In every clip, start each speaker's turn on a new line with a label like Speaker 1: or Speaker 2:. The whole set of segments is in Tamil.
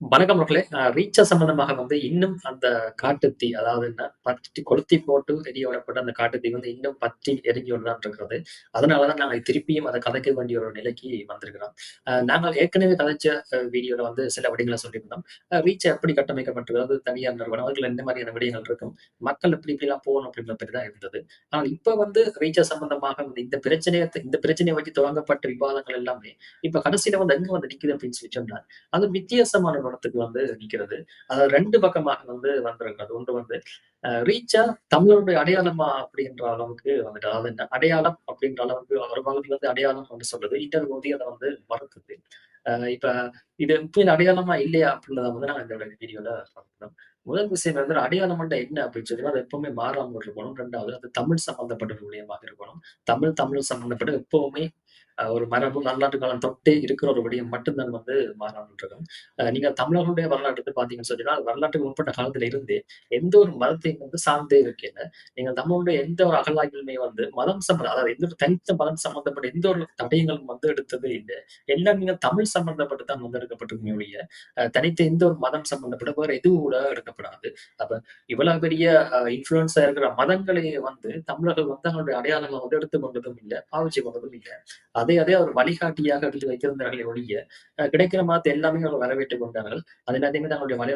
Speaker 1: வணக்கம் மக்களே. அ ரீச்சா சம்மந்தமாக வந்து இன்னும் அந்த காட்டுத்தீ அதாவது என்ன பற்றி கொளுத்தி போட்டு எரிய விடப்பட்ட அந்த காட்டுத்தீ வந்து இன்னும் பற்றி எரிஞ்சு கொண்டு இருக்கிறது. அதனாலதான் நாங்கள் நாங்க திருப்பியும் அத கதைக்க வேண்டிய ஒரு நிலைக்கு வந்திருக்கிறோம். நாங்கள் ஏற்கனவே கதைச்ச வீடியோல வந்து சில விடயங்கள சொல்லியிருந்தோம். அ ரீச்சா எப்படி கட்டமைக்கப்பட்டது? தனியார் நிறுவனம், அவர்கள் எந்த மாதிரியான விடயங்கள் இருக்கும்? மக்கள் எப்படி இப்படிலாம் போகணும் அப்படின்ற பற்றி தான் இருந்தது. ஆனா இப்ப வந்து ரீச்சா சம்பந்தமாக வந்து இந்த பிரச்சனையை இந்த பிரச்சனையை வச்சு துவங்கப்பட்ட விவாதங்கள் எல்லாமே, இப்ப கடைசியில வந்து எங்க வந்து நிற்குது அப்படின்னு சொல்லி சொன்னார் அது வித்தியாசமான ஒரு வந்து நிற்கிறது அதாவது ரெண்டு பக்கமாக வந்து வந்திருக்கிறது. ஒன்று வந்து ரீச்சா தமிழருடைய அடையாளமா அப்படின்ற அளவுக்கு வந்துட்டு. அதாவது அடையாளம் அப்படின்ற அளவுக்கு ஒரு பகுதி வந்து அடையாளம் வந்து சொல்றது இன்னொரு பகுதி அதை வந்து மறுக்குது. இப்ப இது உண்மையில அடையாளமா இல்லையா அப்படின்றத வந்து நாங்க இந்த வீடியோல பார்க்கணும் முதல் விஷயம் வந்து அடையாளம்ன்னா என்ன அப்படின்னு சொல்லி அது எப்பவுமே மாறாமல் இருக்கணும். ரெண்டாவது அது தமிழ் சம்பந்தப்பட்ட ஒரு விடயமாக இருக்கணும். தமிழ், தமிழ் சம்பந்தப்பட்ட எப்பவுமே ஒரு மரபு வரலாற்று காலம் தொட்டே இருக்கிற ஒரு விடயம் மட்டும்தான் வந்து மாறாமல் இருக்கும். நீங்க தமிழர்களுடைய வரலாற்ற எடுத்து சொன்னீங்கன்னா, வரலாற்றுக்கு முற்பட்ட காலத்துல இருந்தே எந்த ஒரு மதத்தையும் வந்து சார்ந்தே இருக்கீங்க நீங்க தமிழுடைய எந்த ஒரு அகழாய்வுமே வந்து மதம் சம்பந்தம் அதாவது எந்த ஒரு தனித்த மதம் சம்மந்தப்பட்ட எந்த ஒரு தடயங்களும் வந்து எடுத்தது இல்ல. எல்லாம் நீங்க தமிழ் சம்பந்தப்பட்டு தான் வந்து எடுக்கப்பட்டிருக்கீங்க ஒழிய, தனித்த எந்த ஒரு மதம் சம்பந்தப்பட்ட வேற எதுவும் கூட எடுக்கப்படாது. அப்ப இவ்வளவு பெரிய இன்ஃபுளுன்ஸா இருக்கிற மதங்களை வந்து தமிழர்கள் வந்து அவங்களுடைய அடையாளங்களை வந்து எடுத்து கொண்டதும் இல்ல, பாவிச்சு கொண்டதும் இல்ல. அது அதை அதே அவர் வழிகாட்டியாக எடுத்து வைத்திருந்தார்களே ஒழிய, கிடைக்கிற மாத்த எல்லாமே அவர் வரவேற்றுக் கொண்டார்கள். அது எல்லாத்தையுமே தங்களுடைய வழி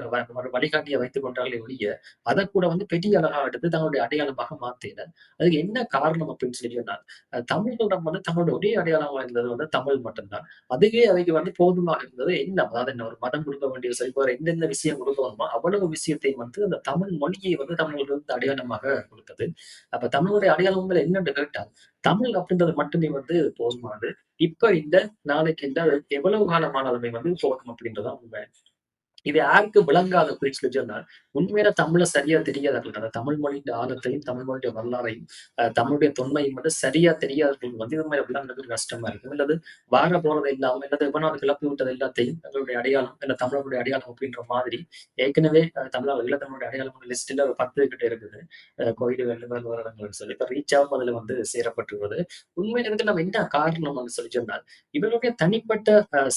Speaker 1: வைத்துக் கொண்டார்களே ஒழிய, அதை கூட வந்து பெரிய அழகாக எடுத்து தங்களுடைய அடையாளமாக மாத்தினர் அதுக்கு என்ன காரணம் அப்படின்னு சொல்லி சொன்னா, அ வந்து தங்களுடைய ஒரே அடையாளமாக இருந்தது வந்து தமிழ் மட்டும்தான் அதுவே அவைக்கு வந்து போதுமாக இருந்தது. என்ன அதாவது என்ன ஒரு மதம் கொடுக்க வேண்டிய சரி வேற எந்தெந்த விஷயம் கொடுக்கணுமோ, அவ்வளவு விஷயத்தையும் வந்து அந்த தமிழ் மொழியை வந்து தமிழர்களுக்கு வந்து அடையாளமாக கொடுத்தது. அப்ப தமிழுடைய அடையாளங்கள் என்னன்னு கேட்டால், தமிழ் அப்படின்றது மட்டுமே வந்து போதுமானது. இப்ப இந்த நாளைக்கு இந்த எவ்வளவு காலம் வந்து போதும் அப்படின்றதான் உண்மை. இது யாருக்கு விளங்காத அப்படின்னு சொல்லி சொன்னா, உண்மையில தமிழை சரியா தெரியாதவர்கள், அந்த தமிழ் மொழியின் ஆழத்தையும், தமிழ் மொழியுடைய வரலாறையும், தமிழுடைய தொன்மையும் வந்து சரியா தெரியாதவர்கள் வந்து இது மாதிரி விளங்குறது கஷ்டமா இருக்கும். அல்லது வார போறது இல்லாம, அல்லது எவனாவது கிளப்பி விட்டது எல்லாத்தையும் எங்களுடைய அடையாளம், இல்ல தமிழர்களுடைய அடையாளம் அப்படின்ற மாதிரி ஏற்கனவே அ இல்ல ஈழத்தமிழுடைய அடையாளம் லிஸ்ட்ல ஒரு 10 கிட்ட இருக்குது. கோயில்கள், வருடங்கள்னு சொல்லி. இப்ப ரீச் ஆகும் அதுல வந்து சேரப்பட்டுள்ளது. உண்மையில இருந்து நம்ம என்ன காரணம்னு சொல்லி சொன்னால், இவர்களுடைய தனிப்பட்ட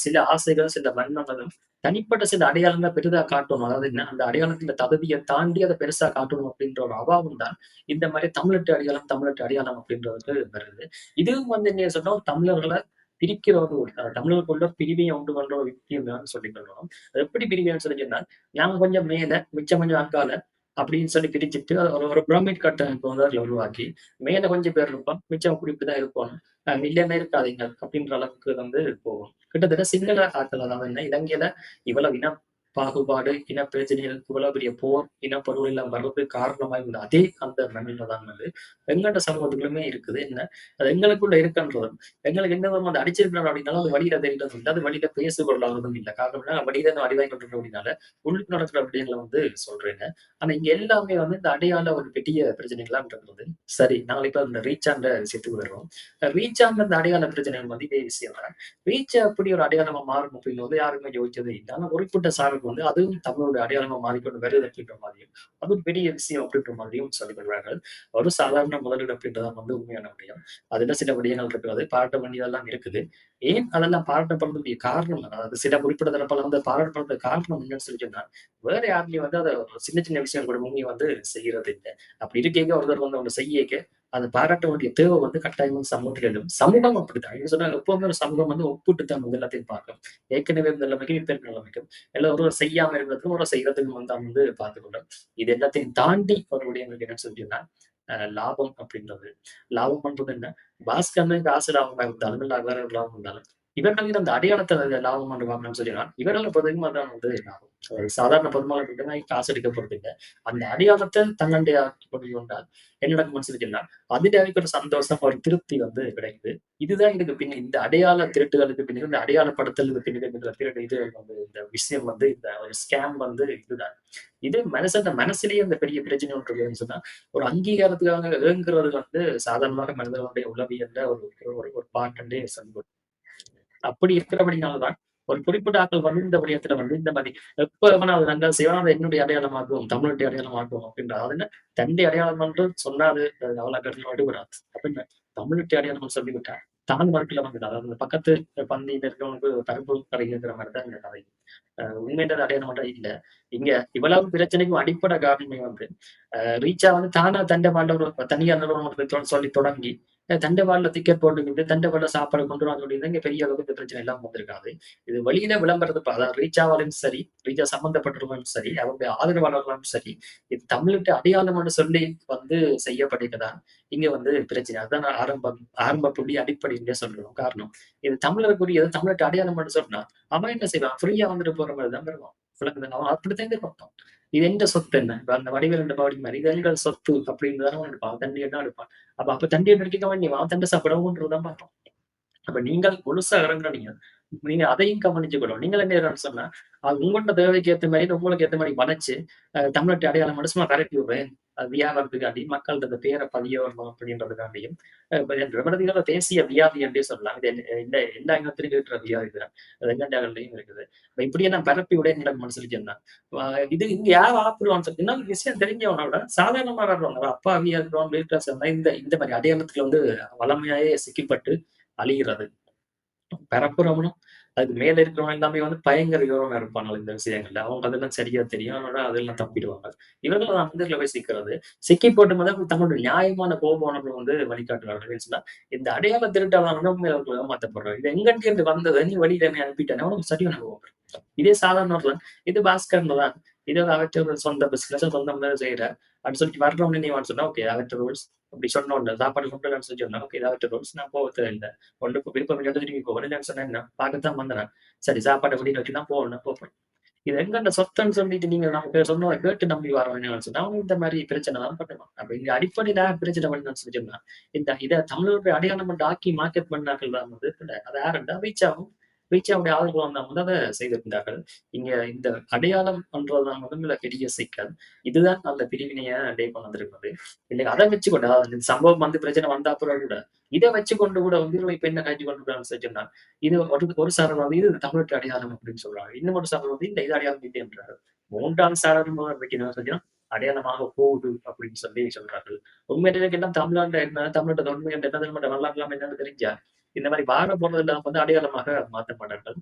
Speaker 1: சில ஆசைகள், சில வண்ணங்களும் தனிப்பட்ட சில அடையாளங்களை பெரிதா காட்டணும். அதாவது அந்த அடையாளத்தின் தகுதியை தாண்டி அதை பெருசா காட்டணும் அப்படின்ற ஒரு அபாவம் தான், இந்த மாதிரி தமிழட்டு அடையாளம், தமிழட்டு அடையாளம் அப்படின்றது வருது. இதுவும் வந்து என்ன சொன்னால் தமிழர்களை பிரிக்கிற ஒரு தமிழர்களுக்குள்ள பிரிவினை உண்டு பண்ற ஒரு விஷயம் தான் சொல்லிக் கொள்ளணும். எப்படி பிரிவியான்னு சொல்லி சொன்னால் நாங்க கொஞ்சம் மேல, மிச்சம் கொஞ்சம் அங்கால அப்படின்னு சொல்லி பிரிச்சுட்டு, ஒரு ஒரு பிரமிட் கட்டமைப்பு வந்து அதில் உருவாக்கி, மேல கொஞ்சம் பேர் இருப்போம், மிச்சம் குறிப்பு தான் இருப்போம். அ இருக்காதீங்க அப்படின்ற அளவுக்கு வந்து போகும். கிட்டத்தட்ட சிங்கள ஆட்கள் அதாவது என்ன இலங்கையில இவ்வளவு இன பாகுபாடு, இன பிரச்சனைகள், இவ்வளவு போர், இனப்படுகொலை எல்லாம் வர்றது காரணமாய் உள்ள அதே அந்த மண்ணில தான் வந்து வெங்கட சமூகத்துக்குள்ளுமே இருக்குது. என்ன அது எங்களுக்குள்ள இருக்குன்றதும், எங்களுக்கு என்ன விதமாக அந்த அடிச்சிருக்கிறாங்க அப்படின்னாலும் அது வழியில தெரிறதும் இல்லை அது வழியில பேசுபொருளாவதும் இல்லை காரணம் வழியில இருந்து அடி அப்படின்னால, உள்ளுக்கு நடக்கிற அப்படிங்களை வந்து சொல்றேங்க. ஆனா இங்க எல்லாமே வந்து இந்த அடையாள ஒரு பெரிய பிரச்சனைகள்லாம் இருக்கிறது. சரி, நாங்க இப்ப ரீச் ஆண்ட விஷயத்துக்கு வருவோம். ரீச்சான்ற அந்த அடையாள பிரச்சனைகள் வந்து இதே விஷயம் தான். ரீச் அப்படி ஒரு அடையாளமா மாறும் அப்படின்னு வந்து யாருமே யோசிச்சதே இல்லை ஆனா குறிப்பிட்ட சாருக்கு வந்து அதுவும் தமிழோட அடையாளமா மாறிக்கொண்டு வருது அப்படின்ற மாதிரியும், அது ஒரு பெரிய விஷயம் அப்படின்ற மாதிரியும் சொல்லிக்கொள்வார்கள் ஒரு சாதாரண முதலீடு அப்படின்றதான் வந்து உண்மையான விடயம். அதுல சில விடயங்கள் இருக்கிறது. பாராட்ட வேண்டியதெல்லாம் இருக்குது. ஏன் அதெல்லாம் பாராட்டப்படுறதுடைய காரணம், அதாவது சில குறிப்பிட்ட தரப்புல வந்து பாராட்டப்படுறது காரணம் என்னன்னு சொல்லி சொன்னா, வேற யாருமே வந்து அதை சின்ன சின்ன விஷயம் கூட முன்னி வந்து செய்யறது இல்ல. அப்படி இருக்கேங்க ஒருத்தர் வந்து அவங்க செய்யக்க, அந்த பாராட்ட வேண்டிய தேவை வந்து கட்டாயமா சமூகத்துல எழும். சமூகம் அப்படித்தான். நீங்க சொன்னாங்க எப்பவுமே ஒரு சமூகம் வந்து ஒப்பிட்டு தான் வந்து எல்லாத்தையும் பார்க்கும். ஏற்கனவே இருந்த நிலைமைக்கும், இப்ப இருக்கிற நிலைமைக்கும். எல்லாம் ஒருவர் செய்யாம இருக்கிறதுக்கும், ஒரு செய்யறதுக்கும் வந்து வந்து பார்த்துக்கொள்ளும். இது எல்லாத்தையும் தாண்டி ஒரு விடயம் என்னன்னு சொல்லிட்டீங்கன்னா, லாபம் அப்படின்றது. லாபம் பண்றது என்ன? பாஸ்கர் காசு லாபமாக இருந்தாலும், இல்லை வேற லாபம் இருந்தாலும், இவர்கள் அந்த அடையாளத்த லாபம் என்று பார்க்கணும்னு சொல்லினா, இவர்கள பொறுத்தவரைக்கும் அதான் வந்து லாபம். ஒரு சாதாரண பொதுமக்கள் காசு எடுக்க போறதில்ல. அந்த அடையாளத்த தன்னுடைய ஆக்கிக் கொண்டு கொண்டால் என்ன நடக்கும்னு சொல்லி சொன்னா, அதில ஒரு சந்தோஷம், ஒரு திருப்தி வந்து கிடைக்குது. இதுதான் இதுக்கு பின் இந்த அடையாள திருட்டுகளுக்கு பின்னால், இந்த அடையாளப்படுத்தலுக்கு பின்னாடி இருக்கிற திருடு இது வந்து இந்த விஷயம் வந்து இந்த ஒரு ஸ்கேம் வந்து இதுதான். இது மனுஷன் மனசுலயே இந்த பெரிய பிரச்சனை ஒன்று இருக்குதுன்னு சொன்னா, ஒரு அங்கீகாரத்துக்காக ஏங்குறது வந்து சாதாரணமாக மனிதர்களுடைய உளவியல்ல ஒரு ஒரு ஒரு பார்ட் என்றே சொல்லணும். அப்படி இருக்கிறபடினால தான், ஒரு குறிப்பிட்ட ஆட்கள் வருகின்ற இந்த விடயத்துல வந்து இந்த மாதிரி எப்ப எவனாவது நாங்கள் சிவனாத என்னுடைய அடையாளமாகும் தமிழுடைய அடையாளமாகும் அப்படின்ற அது என்ன? தன்னுடைய அடையாளம் என்று சொன்னாரு அது அவ்வளவு கடினம் தமிழுடைய அடையாளம்னு சொல்லிவிட்டா, தான் மறுக்கல வந்தது அதாவது பக்கத்து பந்தியில இருக்கிறவனுக்கு பருப்பு கிடைக்கிற மாதிரி தான் இந்த கதை. உண்மைன்றது அடையாளம் மட்டும் இல்ல. இங்க இவ்வளவு பிரச்சனைக்கும் அடிப்படை காரணமே வந்து ரீச்சா வந்து தானா தண்டை மாண்டவர் தனியார் நிறுவனம் சொல்லி தொடங்கி அஹ் டிக்கெட் போட்டுக்கிட்டு தண்டவாள சாப்பாடு கொண்டு வர சொல்லி இங்க பெரிய அளவுக்கு இந்த பிரச்சனை எல்லாம் வந்திருக்காது. இது வெளியில விளம்பரது அதாவது ரீச் ஆவாலும் சரி ரீச்சா சம்பந்தப்பட்டவர்களும் சரி அவருடைய ஆதரவாளர்களும் சரி இது தமிழ்கிட்ட அடையாளம்னு சொல்லி வந்து செய்யப்பட்டிருக்கதான் இங்க வந்து பிரச்சனை. அதுதான் ஆரம்பம் ஆரம்ப புள்ளி அடிப்படையிலே சொல்லணும் காரணம் இது தமிழருக்குரியது தமிழ்கிட்ட அடையாளம்னு சொன்னா அவன் என்ன செய்வான்? ஃப்ரீயா வந்துட்டு போற மாதிரி தான் வருவான். விளங்குது அவன் அப்படித்தான் எதிர்பார்ப்பான். இது எந்த சொத்து என்ன? இப்ப அந்த வடிவேல் ரெண்டு பாடி மாதிரி இது எங்கள் சொத்து அப்படின்னு தானே அவன் எடுப்பான். தண்டி என்ன எடுப்பான். அப்ப அப்ப தண்டி எடுக்க வேண்டிய அவன் தண்டை சாப்பிடவும்ன்றதான் பார்ப்போம். அப்ப நீங்கள் கொலுசா இறங்குறீங்க. நீங்க அதையும் கவனிச்சுக்கணும் நீங்கள் என்ன சொன்னா அது உங்களோட தேவைக்கு ஏத்த மாதிரி உங்களுக்கு ஏத்த மாதிரி வளைச்சு தமிழ்நாட்டு அடையாளம் மனுஷமா பரப்பி விடுறேன். அது வியாபாரத்துக்காண்டி மக்கள்கிட்ட அந்த பேரை பதிய வரணும் அப்படின்றதுக்காண்டியும் அஹ், தேசிய வியாதி என்றே சொல்லலாம். இது இந்த எல்லா இனத்திலும் இருக்கிற வியாதி தான். அது இருக்குது. இப்படியே நான் பரப்பி விட எனக்கு மனசுல சொன்னேன் இது இங்க யார் ஆப்பிடுவான்னு சொல்லி இன்னும் விஷயம் தெரிஞ்சவனோட சாதாரணமா வர்றவங்க அப்பாவியா இருக்கிறவங்க மிடில் கிளாஸ் இந்த இந்த மாதிரி அடையாளத்துல வந்து வளமையாயே சிக்கிப்பட்டு அழிகிறது. பரப்புறவனும் அதுக்கு மேல இருக்கிறவங்க எல்லாமே வந்து பயங்கர விவரமா இருப்பாங்க இந்த விஷயங்கள்ல. அவங்க அதெல்லாம் சரியா தெரியும். அதனால அதெல்லாம் தப்பிடுவாங்க. இவர்கள் தான் வந்து போய் சிக்கிறது. சிக்கி போட்டு முதல் தங்களுடைய நியாயமான கோபமானவர்கள் வந்து வழிகாட்டுறாங்க சொன்னா இந்த அடையாள திருட்டாளர்கள் அவர்கள் ஏமாத்தப்படுறாங்க இது எங்கிட்ட இருந்து வந்தது? நீ வழியில அனுப்பிட்டானே அவனுக்கு சரியான கோபம் இதே சாதாரண இது பாஸ்கர்ல தான். இது ஒரு சொந்த பிசினஸ் சொந்த மாதிரி செய்யற அப்படின்னு சொல்லிட்டு வர்றவங்க நீ சொன்னா ஓகே அவற்றை ரூல்ஸ் அப்படி சொன்னோம்ல சாப்பாடு கொண்டு சொல்லி சொன்னா ஓகே அவற்றை ரூல்ஸ் நான் போகிறது இல்லை ஒன்று விருப்பம் இல்லாத திரும்பி போகணும் சொன்னேன் என்ன பார்க்கத்தான் வந்தேன் சரி சாப்பாடு அப்படின்னு வச்சு தான் போகணும் போப்பேன் இது எங்க அந்த சொத்தன்னு சொல்லிட்டு நீங்க நமக்கு சொன்னோம் கேட்டு நம்பி வரவங்க சொன்னா அவங்க இந்த மாதிரி பிரச்சனை தான் பண்ணுவாங்க அப்ப இங்க அடிப்படையில பிரச்சனை பண்ணு சொல்லி சொன்னா இந்த இதை தமிழருடைய அடையாளம் பண்ண ஆக்கி மார்க்கெட் பண்ணாக்கள் தான் வந்து அதை அது ரீச் ஆகும் ரீச்சாவுடைய ஆதரவு வந்தவங்க வந்து அதை செய்திருந்தார்கள். இங்க இந்த அடையாளம் பண்றதுதான் முதல்ல பெரிய சிக்கல். இதுதான் அந்த பிரிவினைய டே கொண்டு இல்லை அதை வச்சு கொண்டு அதாவது இந்த சம்பவம் வந்து பிரச்சனை வந்தா பிறகு கூட இதை வச்சு கொண்டு கூட வந்து இப்ப என்ன காட்சி கொண்டு சொன்னார் இது ஒரு ஒரு சாரர் வந்து இது தமிழ்நாட்டு அடையாளம் அப்படின்னு சொல்றாங்க. இன்னும் ஒரு சாரர் வந்து இந்த இது அடையாளம் இது என்றார் மூன்றாம் சாரர் வைக்கணும் சொன்னா அடையாளமாக போகுது அப்படின்னு சொல்லி சொல்றார்கள். உண்மையிலே எல்லாம் தமிழ்நாட்டில் என்ன தமிழ்நாட்டோட உண்மை என்ன தமிழ்நாட்டை வரலாறு என்னன்னு தெரிஞ்சா இந்த மாதிரி வார போறது இல்லாம வந்து அடையாளமாக மாற்ற மாட்டார்கள்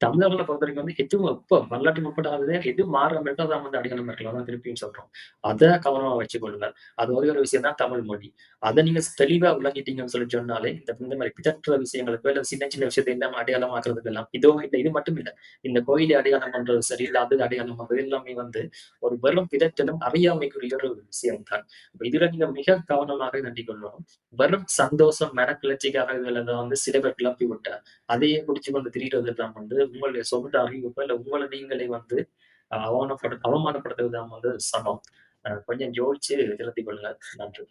Speaker 1: தமிழர்களை பொறுத்த வரைக்கும் வந்து எதுவும் எப்போ வரலாற்று முற்படாதது எது மாற அதை வந்து அடையாளம் இருக்கலாம் தான் திருப்பியும் சொல்றோம். அதை கவனமா வச்சுக்கொள்ளுங்க அது ஒரே ஒரு விஷயம் தான் தமிழ் மொழி. அதை நீங்க தெளிவா விளங்கிட்டீங்கன்னு சொல்லி சொன்னாலே இந்த இந்த மாதிரி பிதற்ற விஷயங்களுக்கு இல்லை சின்ன சின்ன விஷயத்தை அடையாளம் அடையாளமாக்குறதுக்கு எல்லாம் இதோ இல்லை இது மட்டும் இல்ல. இந்த கோயிலை அடையாளம் பண்றது சரி இல்லை அது அடையாளம் பண்றது எல்லாமே வந்து ஒரு வெறும் பிதற்றலும் அறியாமைக்குரிய ஒரு விஷயம் தான் இதுல நீங்க மிக கவனமாக நன்றி கொள்ளணும் வெறும் சந்தோஷம் மனக்கிளர்ச்சிக்காக இதுல வந்து சில பேர் கிளப்பி விட்டார். அதையே குடிச்சு கொண்டு திரிகிறது வந்து உங்களுடைய சொந்த அறிவிப்பு இல்ல உங்களை நீங்களே வந்து அவமானப்படு அவமானப்படுத்துறது தான் வந்து சமம். கொஞ்சம் யோசிச்சு திருத்திக் கொள்ளுங்க நன்றி.